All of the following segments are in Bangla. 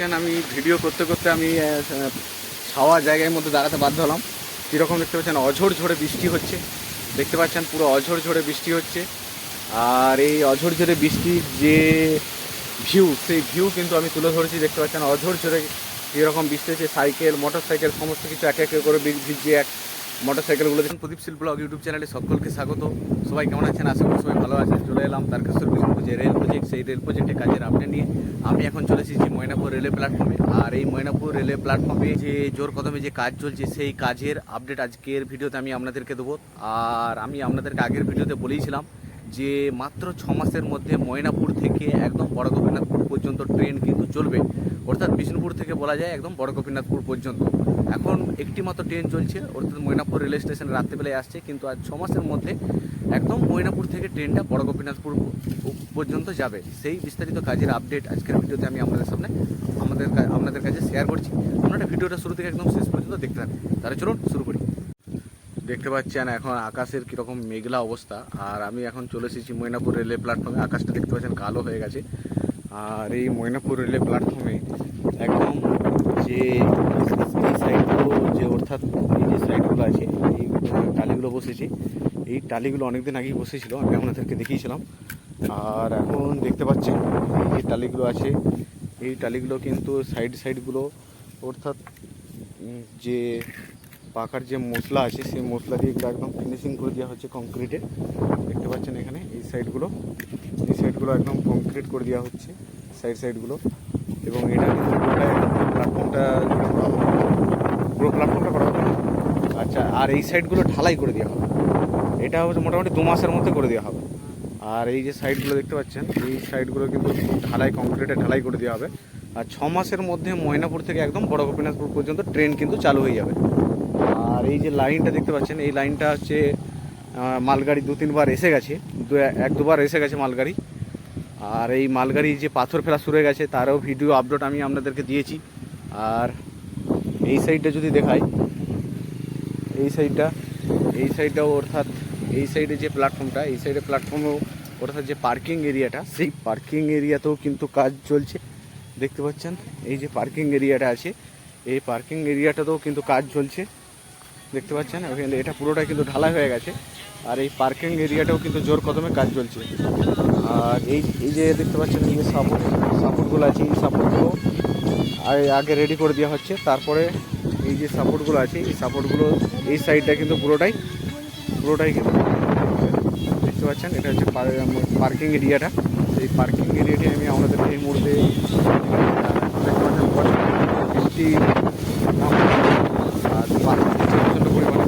দেখছেন আমি ভিডিও করতে করতে আমি ছাওয়া জায়গার মধ্যে দাঁড়াতে বাধ্য হলাম। কীরকম দেখতে পাচ্ছেন? অঝোর ঝড়ে বৃষ্টি হচ্ছে। দেখতে পাচ্ছেন পুরো অঝোর ঝড়ে বৃষ্টি হচ্ছে। আর এই অঝোর ঝড়ে বৃষ্টির যে ভিউ সেই ভিউ কিন্তু আমি তুলে ধরেছি। দেখতে পাচ্ছেন অঝোর ঝড়ে এরকম বৃষ্টি হচ্ছে। সাইকেল মোটর সাইকেল সমস্ত কিছু এক এক করে ভিজছে। এক মোটর সাইকেলগুলো দেখুন প্রদীপ শিল্প ব্লগ ইউটিউব চ্যানেলে সকলকে স্বাগত। সবাই কেমন আছেন? আশা করি সবাই ভালো আছেন। চলে এলাম তারকেশ্বর বিষ্ণুপুর যে রেল প্রজেক্ট সেই রেল প্রজেক্টের কাজের আপডেট নিয়ে। আমি এখন চলে এসেছি ময়নাপুর রেলওয়ে প্ল্যাটফর্মে আর এই ময়নাপুর রেলওয়ে প্ল্যাটফর্মে যে জোর কদমে যে কাজ চলছে, সেই কাজের আপডেট আজকের ভিডিওতে আমি আপনাদেরকে দেবো। আর আমি আপনাদেরকে আগের ভিডিওতে বলেইছিলাম যে মাত্র ছ মাসের মধ্যে ময়নাপুর থেকে একদম বড় গোপীনাথপুর পর্যন্ত ট্রেন কিন্তু চলবে। অর্থাৎ বিষ্ণুপুর থেকে বলা যায় একদম বড় গোপীনাথপুর পর্যন্ত। এখন একটি মাত্র ট্রেন চলছে, অর্থাৎ ময়নাপুর রেল স্টেশনে রাত্রিবেলায় আসছে, কিন্তু আজ ছ মাসের মধ্যে একদম ময়নাপুর থেকে ট্রেনটা বড় গোপীনাথপুর পর্যন্ত যাবে। সেই বিস্তারিত কাজের আপডেট আজকের ভিডিওতে আমি আপনাদের সামনে আমাদের আপনাদের কাছে শেয়ার করছি। আপনারা ভিডিওটা শুরু থেকে একদম শেষ পর্যন্ত দেখতে থাকুন। তাহলে চলুন শুরু করি। দেখতে পাচ্ছেন এখন আকাশের কীরকম মেঘলা অবস্থা। আর আমি এখন চলে এসেছি ময়নাপুর রেলওয়ে প্ল্যাটফর্মে। আকাশটা দেখতে পাচ্ছেন কালো হয়ে গেছে। আর এই ময়নাপুর রেলওয়ে প্ল্যাটফর্মে একদম যে এই সাইডগুলো, যে অর্থাৎ এই যে সাইডগুলো আছে, এই টালিগুলো বসেছে, এই টালিগুলো অনেকদিন আগেই বসেছিল, আমি এখন আপনাদেরকে দেখিয়েছিলাম। আর এখন দেখতে পাচ্ছেন এই যে টালিগুলো আছে, এই টালিগুলো কিন্তু সাইড সাইডগুলো, অর্থাৎ যে পাকার যে মশলা আছে, সেই মশলা দিয়ে একদম ফিনিশিং করে দেওয়া হচ্ছে কংক্রিটে দেখতে পাচ্ছেন এখানে এই সাইডগুলো এই সাইডগুলো একদম কংক্রিট করে দেওয়া হচ্ছে সাইড সাইডগুলো এবং এটা প্ল্যাটফর্মটা পুরো প্ল্যাটফর্মটা করা হবে। আচ্ছা আর এই সাইডগুলো ঢালাই করে দেওয়া হবে। এটা হচ্ছে মোটামুটি দু মাসের মধ্যে করে দেওয়া হবে। আর এই যে সাইডগুলো দেখতে পাচ্ছেন, এই সাইডগুলো কিন্তু ঢালাই কংক্রিটে ঢালাই করে দেওয়া হবে। আর ছ মাসের মধ্যে ময়নাপুর থেকে একদম বড় গোপীনাথপুর পর্যন্ত ট্রেন কিন্তু চালু হয়ে যাবে। আর এই যে লাইনটা দেখতে পাচ্ছেন, এই লাইনটা হচ্ছে মালগাড়ি দু তিনবার এসে গেছে, দু এক দুবার এসে গেছে মালগাড়ি। আর এই মালগাড়ি যে পাথর ফেলা শুরু গেছে, তারও ভিডিও আপলোড আমি আপনাদেরকে দিয়েছি। আর এই সাইডটা যদি দেখাই, এই সাইডটা, এই সাইডটাও অর্থাৎ, এই সাইডে যে প্ল্যাটফর্মটা, এই সাইডে প্ল্যাটফর্মও অর্থাৎ যে পার্কিং এরিয়াটা, সেই পার্কিং এরিয়াতেও কিন্তু কাজ চলছে। দেখতে পাচ্ছেন, এই যে পার্কিং এরিয়াটা আছে, এই পার্কিং এরিয়াটাতেও কিন্তু কাজ চলছে। দেখতে পাচ্ছেন? ওখানে এটা পুরোটা কিন্তু ঢালাই হয়ে গেছে। আর এই পার্কিং এরিয়াটাও কিন্তু জোর কদমে কাজ চলছে। আর এই এই যে দেখতে পাচ্ছেন, এই যে সাপোর্ট সাপোর্টগুলো আছে, এই সাপোর্টগুলো আগে রেডি করে দেওয়া হচ্ছে। তারপরে এই যে সাপোর্টগুলো আছে, এই সাপোর্টগুলো এই সাইডটা কিন্তু পুরোটাই পুরোটাই কিন্তু দেখতে পাচ্ছেন, এটা হচ্ছে পার্কিং এরিয়াটা এই পার্কিং এরিয়াটি আমি আমাদের এই মুহূর্তে বৃষ্টি নাম আর বাতাস দিচ্ছে প্রচণ্ড পরিমাণে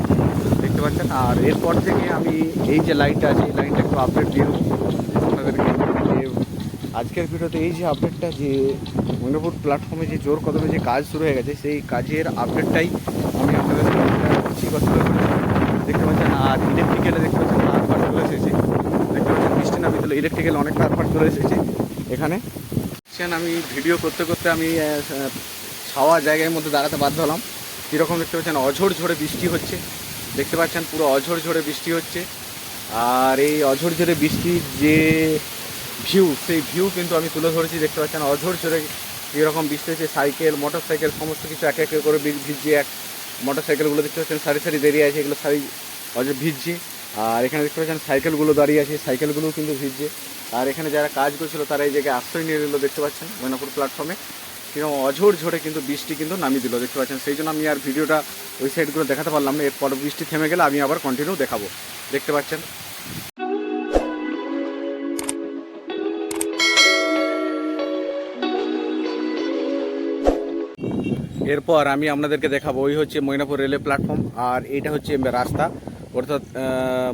দেখতে পাচ্ছেন আর এরপর থেকে আমি এই যে লাইনটা আছে, এই লাইনটা একটু আপডেট দিয়ে আপনাদেরকে আজকের ভিডিওতে এই যে আপডেটটা যে মণিপুর প্ল্যাটফর্মে যে জোর কদমে যে কাজ শুরু হয়ে গেছে, সেই কাজের আপডেটটাই আমি আপনাদের করছি কথা। দেখতে পাচ্ছেন, আর ইলেকট্রিক্যালে দেখতে পাচ্ছেন, তার ফার চলে এসেছে। দেখতে পাচ্ছেন, বৃষ্টি নামে দিল। ইলেকট্রিক্যাল অনেক তার ফার চলে এসেছে এখানে। আমি ভিডিও করতে করতে আমি ছাওয়া জায়গার মধ্যে দাঁড়াতে বাধ্য হলাম। কীরকম দেখতে পাচ্ছেন, অঝোর ঝড়ে বৃষ্টি হচ্ছে। দেখতে পাচ্ছেন পুরো অঝোর ঝড়ে বৃষ্টি হচ্ছে। আর এই অঝোর ঝড়ে বৃষ্টির যে ভিউ সেই ভিউ কিন্তু আমি তুলে ধরেছি। দেখতে পাচ্ছেন অঝোর ঝড়ে এরকম বৃষ্টি হচ্ছে, সাইকেল মোটর সাইকেল সমস্ত কিছু এক এক করে ভিজছে এক মোটর সাইকেলগুলো দেখতে পাচ্ছেন, সারি সারি দাঁড়িয়ে আছে, এগুলো সারি অঝোর ভিজছে। আর এখানে দেখতে পাচ্ছেন সাইকেলগুলো দাঁড়িয়ে আছে, সাইকেলগুলোও কিন্তু ভিজছে। আর এখানে যারা কাজ করছিল, তারা এই জায়গায় আশ্রয় নিয়ে নিল দেখতে পাচ্ছেন, ময়নাপুর প্ল্যাটফর্মে কীরকম অঝোর ঝড়ে কিন্তু বৃষ্টি কিন্তু নামিয়ে দিল, দেখতে পাচ্ছেন? সেই জন্য আমি আর ভিডিওটা ওই সাইডগুলো দেখাতে পারলাম না, এরপর বৃষ্টি থেমে গেলে আমি আবার কন্টিনিউ দেখাবো, দেখতে পাচ্ছেন? এরপর আমি আপনাদেরকে দেখাবো, ওই হচ্ছে ময়নাপুর রেলওয়ে প্ল্যাটফর্ম আর এইটা হচ্ছে রাস্তা। অর্থাৎ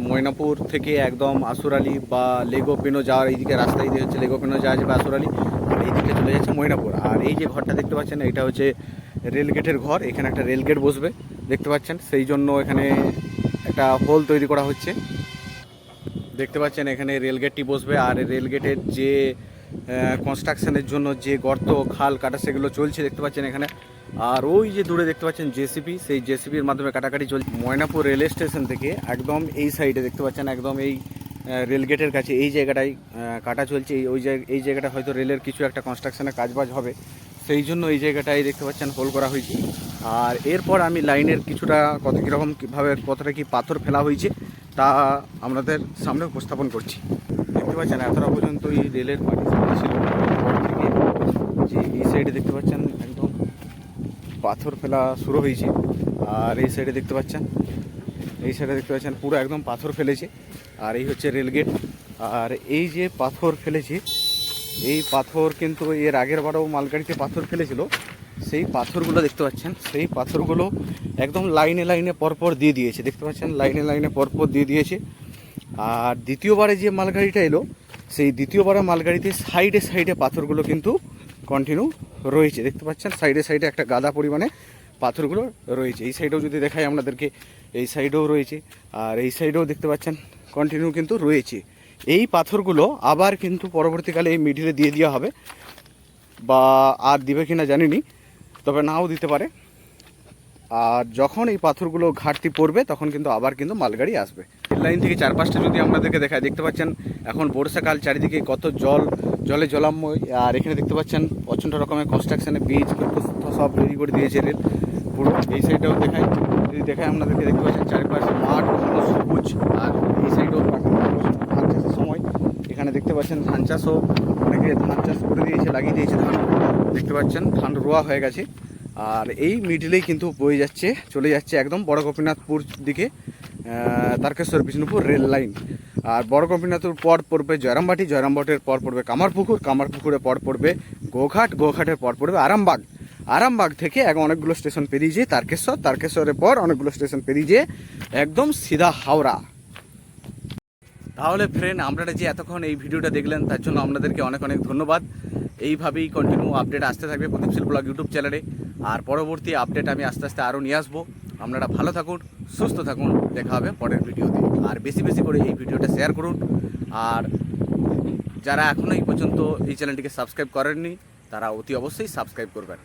ময়নাপুর থেকে একদম আসুরালি বা লেগো পেনো যাওয়ার এইদিকে রাস্তা এইদিকে হচ্ছে লেগো পেনো যাওয়া যাবে আসুরালি আর এইদিকে চলে যাচ্ছে ময়নাপুর। আর এই যে ঘরটা দেখতে পাচ্ছেন, এটা হচ্ছে রেল গেটের ঘর। এখানে একটা রেল গেট বসবে, দেখতে পাচ্ছেন। সেই জন্য এখানে একটা হোল তৈরি করা হচ্ছে। দেখতে পাচ্ছেন, এখানে রেলগেটটি বসবে। আর রেলগেটের যে কনস্ট্রাকশনের জন্য যে গর্ত, খাল, কাটা, সেগুলো চলছে দেখতে পাচ্ছেন এখানে। আর ওই যে দূরে দেখতে পাচ্ছেন জেসিপি, সেই জেসিপির মাধ্যমে কাটাকাটি চলছে। ময়নাপুর রেল স্টেশন থেকে একদম এই সাইডে দেখতে পাচ্ছেন, একদম এই রেলগেটের কাছে এই জায়গাটায় কাটা চলছে। এই ওই এই জায়গাটা হয়তো রেলের কিছু একটা কনস্ট্রাকশনের কাজবাজ হবে। সেই জন্য এই জায়গাটায় দেখতে পাচ্ছেন হোল করা হয়েছে। আর এরপর আমি লাইনের কিছুটা কত কীরকম কীভাবে কতটা কি পাথর ফেলা হয়েছে, তা আমাদের সামনে উপস্থাপন করছি। দেখতে পাচ্ছেন, এতটা পর্যন্ত এই রেলের পাটি ছিল যে এই সাইডে দেখতে পাচ্ছেন, একদম পাথর ফেলা শুরু হয়েছে। আর এই সাইডে দেখতে পাচ্ছেন, এই সাইডে দেখতে পাচ্ছেন, পুরো একদম পাথর ফেলেছে। আর এই হচ্ছে রেলগেট আর এই যে পাথর ফেলেছি, এই পাথর কিন্তু এর আগের বারও মালগাড়িতে পাথর ফেলেছিল। সেই পাথরগুলো দেখতে পাচ্ছেন, সেই পাথরগুলো একদম লাইনে লাইনে পরপর দিয়ে দিয়েছে। দেখতে পাচ্ছেন, লাইনে লাইনে পরপর দিয়ে দিয়েছে। আর দ্বিতীয়বারে যে মালগাড়িটা এলো, সেই দ্বিতীয়বারে মালগাড়িতে সাইডে সাইডে পাথরগুলো কিন্তু কন্টিনিউ রয়েছে। দেখতে পাচ্ছেন, সাইডে সাইডে একটা গাদা পরিমাণে পাথরগুলো রয়েছে। এই সাইডেও যদি দেখাই আপনাদেরকে, এই সাইডেও রয়েছে। আর এই সাইডেও দেখতে পাচ্ছেন কন্টিনিউ কিন্তু রয়েছে। এই পাথরগুলো আবার কিন্তু পরবর্তীকালে এই মিডিলে দিয়ে দেওয়া হবে। বা আর দিবে কিনা জানিনি, তবে নাও দিতে পারে। আর যখন এই পাথরগুলো ঘাটতি পড়বে, তখন কিন্তু আবার কিন্তু মালগাড়ি আসবে। লাইন থেকে চারপাশটা যদি আপনাদেরকে দেখায়, দেখতে পাচ্ছেন এখন বর্ষাকাল, চারিদিকে কত জল, জলে জলাময়, আর এখানে দেখতে পাচ্ছেন প্রচণ্ড রকমের কনস্ট্রাকশনের বীজ সব রেডি করে দিয়েছে রেল। পুরো এই সাইডেও দেখায় যদি দেখায় আপনাদেরকে, দেখতে পাচ্ছেন চারিপাশে মাঠ সবুজ আর এই সাইডেও ধান চাষের সময় এখানে দেখতে পাচ্ছেন ধান চাষও অনেকে ধান চাষ করে দিয়েছে, লাগিয়ে দিয়েছে, ধান দেখতে পাচ্ছেন, ধান রোয়া হয়ে গেছে। আর এই মিডিলেই কিন্তু বয়ে যাচ্ছে, চলে যাচ্ছে একদম বড় গোপীনাথপুর দিকে তারকেশ্বর, বিষ্ণুপুর রেল লাইন। আর বড় গোপীনাথপুর পর পড়বে জয়রামবাটি, জয়রামবাটির পর পড়বে কামারপুকুর কামারপুকুরের পর পড়বে গোঘাট, গোঘাটের পর পড়বে আরামবাগ। আরামবাগ থেকে এক অনেকগুলো স্টেশন পেরিয়ে যেয়ে তারকেশ্বর, তারকেশ্বরের পর অনেকগুলো স্টেশন পেরিয়ে যেয়ে একদম সিধা হাওড়া। তাহলে ফ্রেন্ড আপনারা যে এতক্ষণ এই ভিডিওটা দেখলেন, তার জন্য আপনাদেরকে অনেক অনেক ধন্যবাদ। এইভাবেই কন্টিনিউ আপডেট আসতে থাকবে প্রদীপশীল ব্লগ ইউটিউব চ্যানেলে। আর পরবর্তী আপডেট আমি আস্তে আস্তে আরও নিয়ে আসব। আপনারা ভালো থাকুন, সুস্থ থাকুন, দেখা হবে পরের ভিডিওতে। আর বেশি বেশি করে এই ভিডিওটা শেয়ার করুন। আর যারা এখনও এই পর্যন্ত এই চ্যানেলটিকে সাবস্ক্রাইব করেননি, তারা অতি অবশ্যই সাবস্ক্রাইব করবেন।